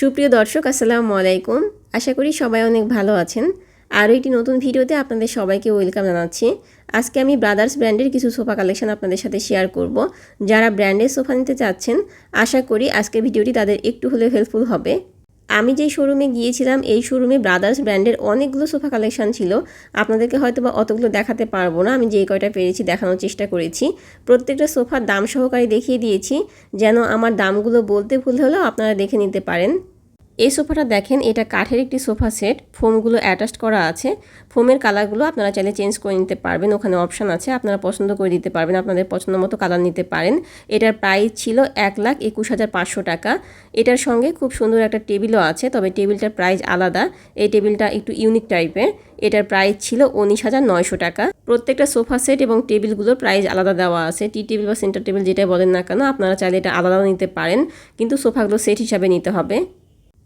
সুপ্রিয় দর্শক, আসসালামু আলাইকুম। আশা করি সবাই অনেক ভালো আছেন। আরও একটি নতুন ভিডিওতে আপনাদের সবাইকে ওয়েলকাম জানাচ্ছি। আজকে আমি ব্রাদার্স ব্র্যান্ডের কিছু সোফা কালেকশন আপনাদের সাথে শেয়ার করব। যারা ব্র্যান্ডের সোফা নিতে চাচ্ছেন, আশা করি আজকের ভিডিওটি তাদের একটু হলেও হেল্পফুল হবে। আমি যেই শোরুমে গিয়েছিলাম, এই শোরুমে ব্রাদার্স ব্র্যান্ডের অনেকগুলো সোফা কালেকশান ছিল। আপনাদেরকে হয়তো বা অতগুলো দেখাতে পারব না, আমি যেই কয়টা পেরেছি দেখানোর চেষ্টা করেছি। প্রত্যেকটা সোফার দাম সহকারে দেখিয়ে দিয়েছি, যেন আমার দামগুলো বলতে ভুল হলেও আপনারা দেখে নিতে পারেন। এই সোফাটা দেখেন, এটা কাঠের একটি সোফা সেট। ফোমগুলো অ্যাটাচড করা আছে। ফোমের কালারগুলো আপনারা চাইলে চেঞ্জ করে নিতে পারবেন। ওখানে অপশান আছে। আপনারা পছন্দ করে দিতে পারবেন, আপনাদের পছন্দ মতো কালার নিতে পারেন। এটার প্রাইস ছিল এক লাখ একুশ হাজার পাঁচশো টাকা। এটার সঙ্গে খুব সুন্দর একটা টেবিলও আছে, তবে টেবিলটার প্রাইস আলাদা। এই টেবিলটা একটু ইউনিক টাইপের এটার প্রাইস ছিল উনিশ হাজার নয়শো টাকা। প্রত্যেকটা সোফা সেট এবং টেবিলগুলোর প্রাইস আলাদা দেওয়া আছে। টি টেবিল বা সেন্টার টেবিল যেটাই বলেন না কেন, আপনারা চাইলে এটা আলাদাও নিতে পারেন। কিন্তু সোফাগুলো সেট হিসাবে নিতে হবে।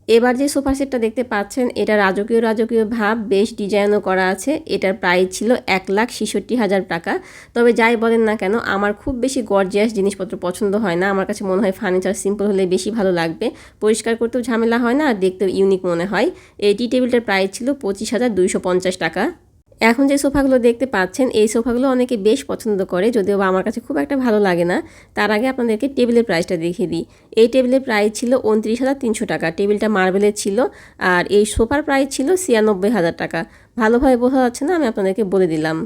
এবার যে সোফা সেটটা দেখতে পাচ্ছেন, এটা রাজকীয় রাজকীয় ভাব, বেশ ডিজাইনও করা আছে। এটার প্রাইস ছিল এক লাখ ছেষট্টি হাজার টাকা। তবে যাই বলেন না কেন, আমার খুব বেশি গর্জিয়াস জিনিসপত্র পছন্দ হয় না। আমার কাছে মনে হয় ফার্নিচার সিম্পল হলে বেশি ভালো লাগবে। পরিষ্কার করতেও ঝামেলা হয় না আর দেখতেও ইউনিক মনে হয়। এই টি টেবিলটার প্রাইস ছিল পঁচিশ হাজার দুইশো পঞ্চাশ টাকা। এখন যে সোফাগুলো দেখতে পাচ্ছেন, এই সোফাগুলো অনেকে বেশ পছন্দ করে, যদিও বা আমার কাছে খুব একটা ভালো লাগে না। তার আগে আপনাদেরকে টেবিলের প্রাইসটা দেখিয়ে দিই। এই টেবিলের প্রাইস ছিল উনত্রিশ হাজার তিনশো টাকা। টেবিলটা মার্বেলের ছিল, আর এই সোফার প্রাইস ছিল ছিয়ানব্বই হাজার টাকা। ভালোভাবে বোঝা যাচ্ছে না, আমি আপনাদেরকে বলে দিলাম।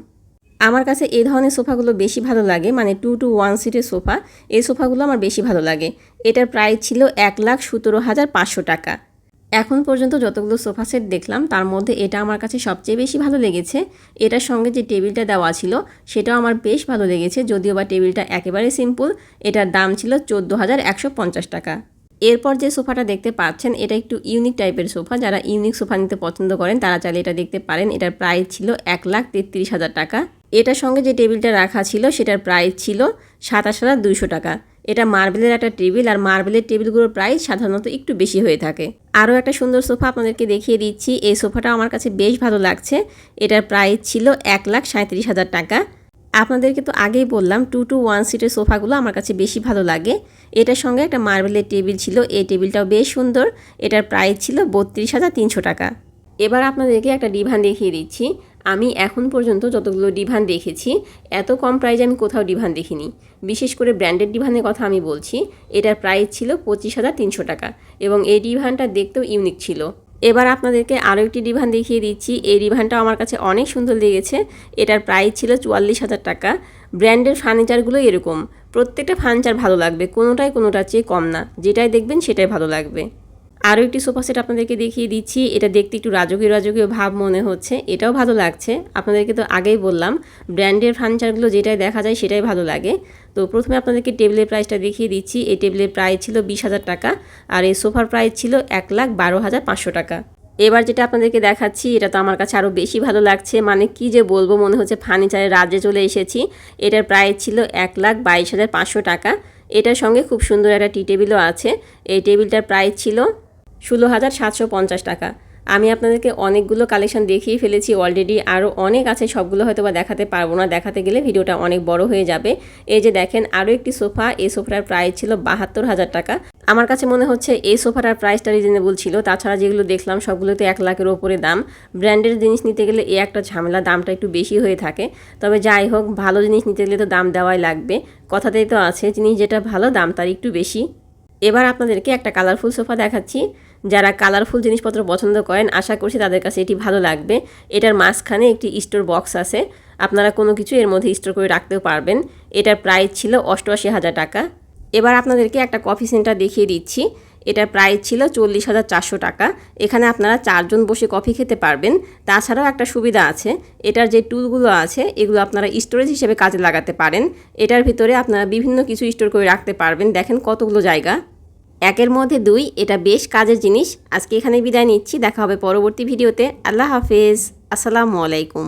আমার কাছে এই ধরনের সোফাগুলো বেশি ভালো লাগে মানে টু টু ওয়ান সিটের সোফা। এই সোফাগুলো আমার বেশি ভালো লাগে। এটার প্রাইস ছিল এক লাখ সতেরো হাজার পাঁচশো টাকা। এখন পর্যন্ত যতগুলো সোফা সেট দেখলাম, তার মধ্যে এটা আমার কাছে সবচেয়ে বেশি ভালো লেগেছে। এটার সঙ্গে যে টেবিলটা দেওয়া ছিল, সেটাও আমার বেশ ভালো লেগেছে, যদিও বা টেবিলটা একেবারে সিম্পল এটার দাম ছিল চোদ্দ হাজার একশো পঞ্চাশ টাকা। এরপর যে সোফাটা দেখতে পাচ্ছেন, এটা একটু ইউনিক টাইপের সোফা, যারা ইউনিক সোফা নিতে পছন্দ করেন, তারা চাইলে এটা দেখতে পারেন, এটার প্রাইস ছিল এক লাখ তেত্রিশ হাজার টাকা। এটার সঙ্গে যে টেবিলটা রাখা ছিল, সেটার প্রাইস ছিল সাতাশ হাজার দুইশো টাকা। এটা মার্বেলের একটা টেবিল আর মার্বেলের টেবিলগুলোর প্রাইস সাধারণত একটু বেশি হয়ে থাকে। আরও একটা সুন্দর সোফা আপনাদেরকে দেখিয়ে দিচ্ছি। এই সোফাটা আমার কাছে বেশ ভালো লাগছে। এটার প্রাইস ছিল এক লাখ সাঁত্রিশ হাজার টাকা। আপনাদেরকে তো আগেই বললাম টু টু ওয়ান সিটের সোফাগুলো আমার কাছে বেশি ভালো লাগে। এটার সঙ্গে একটা মার্বেলের টেবিল ছিল। এই টেবিলটাও বেশ সুন্দর। এটার প্রাইস ছিল বত্রিশ হাজার তিনশো টাকা। এবার আপনাদেরকে একটা ডিভান দেখিয়ে দিচ্ছি। আমি এখন পর্যন্ত যতগুলো ডিভান দেখেছি, এত কম প্রাইজে আমি কোথাও ডিভান দেখিনি। বিশেষ করে ব্র্যান্ডেড ডিভানের কথা আমি বলছি, এটার প্রাইস ছিল পঁচিশ হাজার তিনশো টাকা এবং এই ডিভানটা দেখতেও ইউনিক ছিল। এবার আপনাদেরকে আরও একটি ডিভান দেখিয়ে দিচ্ছি। এই ডিভানটাও আমার কাছে অনেক সুন্দর লেগেছে। এটার প্রাইস ছিল চুয়াল্লিশ হাজার টাকা। ব্র্যান্ডের ফার্নিচারগুলো এরকম। প্রত্যেকটা ফার্নিচার ভালো লাগবে কোনোটাই কোনোটার চেয়ে কম না। যেটাই দেখবেন সেটাই ভালো লাগবে। আরও একটি সোফা সেট আপনাদেরকে দেখিয়ে দিচ্ছি। এটা দেখতে একটু রাজকীয় রাজকীয় ভাব মনে হচ্ছে। এটাও ভালো লাগছে। আপনাদেরকে তো আগেই বললাম ব্র্যান্ডের ফার্নিচারগুলো যেটাই দেখা যায় সেটাই ভালো লাগে। তো প্রথমে আপনাদেরকে টেবিলের প্রাইসটা দেখিয়ে দিচ্ছি। এই টেবিলের প্রাইস ছিল বিশ হাজার টাকা আর এই সোফার প্রাইস ছিল এক লাখ বারো হাজার পাঁচশো টাকা। এবার যেটা আপনাদেরকে দেখাচ্ছি, এটা তো আমার কাছে আরও বেশি ভালো লাগছে। মানে কি যে বলব, মনে হচ্ছে ফার্নিচারের রাজ্যে চলে এসেছি। এটার প্রাইস ছিল এক লাখ বাইশ হাজার পাঁচশো টাকা। এটার সঙ্গে খুব সুন্দর একটা টি টেবিলও আছে। এই টেবিলটার প্রাইস ছিল ষোলো হাজার সাতশো পঞ্চাশ টাকা। আমি আপনাদেরকে অনেকগুলো কালেকশন দেখিয়ে ফেলেছি অলরেডি আরও অনেক আছে, সবগুলো হয়তো বা দেখাতে পারব না। দেখাতে গেলে ভিডিওটা অনেক বড় হয়ে যাবে। এই যে দেখেন আরও একটি সোফা, এই সোফাটার প্রাইস ছিল বাহাত্তর হাজার টাকা। আমার কাছে মনে হচ্ছে এই সোফাটার প্রাইসটা রিজনেবল ছিল। তাছাড়া যেগুলো দেখলাম, সবগুলোতে এক লাখের ওপরে দাম। ব্র্যান্ডের জিনিস নিতে গেলে এই একটা ঝামেলা, দামটা একটু বেশি হয়ে থাকে। তবে যাই হোক, ভালো জিনিস নিতে গেলে তো দাম দেওয়াই লাগবে। কথাতেই তো আছে, জিনিস যেটা ভালো, দাম তার একটু বেশি। এবার আপনাদেরকে একটা কালারফুল সোফা দেখাচ্ছি। যারা কালারফুল জিনিসপত্র পছন্দ করেন, আশা করছি তাদের কাছে এটি ভালো লাগবে। এটার মাঝখানে একটি স্টোর বক্স আছে। আপনারা কোনো কিছু এর মধ্যে স্টোর করে রাখতেও পারবেন। এটার প্রাইস ছিল অষ্টআশি হাজার টাকা। এবার আপনাদেরকে একটা কফি সেন্টার দেখিয়ে দিচ্ছি। এটার প্রাইস ছিল চল্লিশ হাজার চারশো টাকা। এখানে আপনারা চারজন বসে কফি খেতে পারবেন। তাছাড়াও একটা সুবিধা আছে। এটার যে টুলগুলো আছে, এগুলো আপনারা স্টোরেজ হিসেবে কাজে লাগাতে পারেন। এটার ভিতরে আপনারা বিভিন্ন কিছু স্টোর করে রাখতে পারবেন। দেখেন কতগুলো জায়গা। একের মধ্যে দুই, এটা বেশ কাজের জিনিস। আজকে এখানে বিদায় নিচ্ছি, দেখা হবে পরবর্তী ভিডিওতে। আল্লাহ হাফেজ। আসসালামু আলাইকুম।